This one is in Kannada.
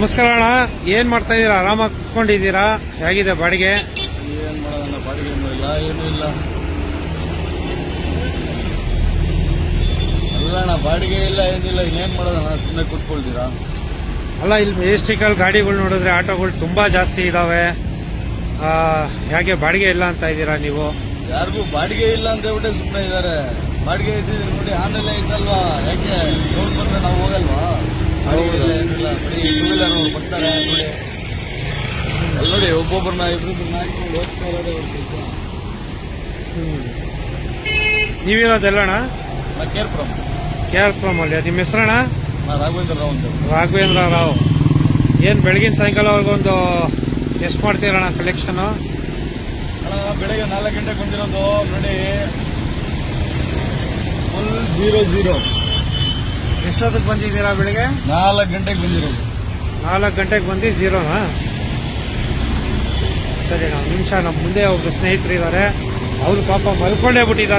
ನಮಸ್ಕಾರ ಅಣ್ಣ. ಏನ್ ಮಾಡ್ತಾ ಇದೀರಾ ಆರಾಮಾಗಿ ಕುತ್ಕೊಂಡಿದ್ದೀರಾ? ಹೇಗಿದೆ ಬಾಡಿಗೆ? ಏನ್ ಮಾಡೋದಣ್ಣ ಬಾಡಿಗೆ ಇಲ್ಲ ಏನೂ ಇಲ್ಲ. ಅಲ್ಲಣ್ಣ ಬಾಡಿಗೆ ಇಲ್ಲ ಏನಿಲ್ಲ ಇನ್ನೇನ್ ಮಾಡೋದಣ್ಣ ಸುಮ್ಮನೆ ಕುತ್ಕೊಳ್ತೀರಾ? ಅಲ್ಲ ಇಲ್ಲಿ ಮೆಜೆಸ್ಟಿಕಲ್ ಗಾಡಿಗಳು ನೋಡಿದ್ರೆ ಆಟೋಗಳು ತುಂಬಾ ಜಾಸ್ತಿ ಇದಾವೆ. ಆ, ಹೇಗೆ ಬಾಡಿಗೆ ಇಲ್ಲ ಅಂತ ಇದ್ದೀರಾ ನೀವು? ಯಾರಿಗೂ ಬಾಡಿಗೆ ಇಲ್ಲ ಅಂತ ಹೇಳ್ಬಿಟ್ಟೆ ಸುಮ್ಮನೆ ಇದಾರೆ ಬಾಡಿಗೆ ಇದ್ದಿದ್ರೆ ನೋಡಿ ಆನ್ಲೈನ್ ಇದ್ದಲ್ವಾ ಯಾಕೆ? ನೋಡ್ ಬಂದ್ರೆ ನಾವು ಏನಿಲ್ಲ ಬರೀ ಟೂ ವೀಲರ್ ಅವ್ರು ಬರ್ತಾರೆ ನೋಡಿ ಅಲ್ಲಿ ನೋಡಿ ಒಬ್ಬೊಬ್ಬರನ್ನ ಇಬ್ರು ಹಾಕೊಂಡು ಹೋಗ್ತಾ ಇರೋದೇ ಅವ್ರ ಕೆಲ್ಸ. ನೀವಿರೋದೆಲ್ಲಣ್ಣ ನಾ ಕೇರ್ಪುರಂ ಕೆ ಆರ್ ಪುರಂ ಅಲ್ಲಿ. ನಿಮ್ಮ ಹೆಸರಣ್ಣ? ನಾ ರಾಘವೇಂದ್ರ ರಾವ್ ಅಂತ ರಾಘವೇಂದ್ರ ರಾವ್. ಏನ್ ಬೆಳಗಿನ ಸಾಯಂಕಾಲವರೆಗೂ ಒಂದು ಎಷ್ಟು ಮಾಡ್ತೀರಣ್ಣ ಕಲೆಕ್ಷನ್ ಅಣ್ಣ ಬೆಳಗ್ಗೆ ನಾಲ್ಕು ಗಂಟೆಗೆ ಬಂದಿರೋದು ನೋಡಿ. ಫುಲ್ ಜೀರೋ ಜೀರೋ ಎಷ್ಟೊತ್ತಿಗೆ ಬಂದಿದ್ದೀರಾ ಬೆಳಿಗ್ಗೆ? ನಾಲ್ಕು ಗಂಟೆಗೆ ಬಂದಿರೋದು. ನಾಲ್ಕು ಗಂಟೆಗೆ ಬಂದು ಜೀರೋನಾ ಸರಿ ನಾವು ನಿಮಿಷ ನಮ್ಮ ಮುಂದೆ ಒಬ್ಬರು ಸ್ನೇಹಿತರು ಇದ್ದಾರೆ ಅವರು ಪಾಪ ಮಲ್ಕೊಂಡೇ ಬಿಟ್ಟಿದ್ದಾರೆ.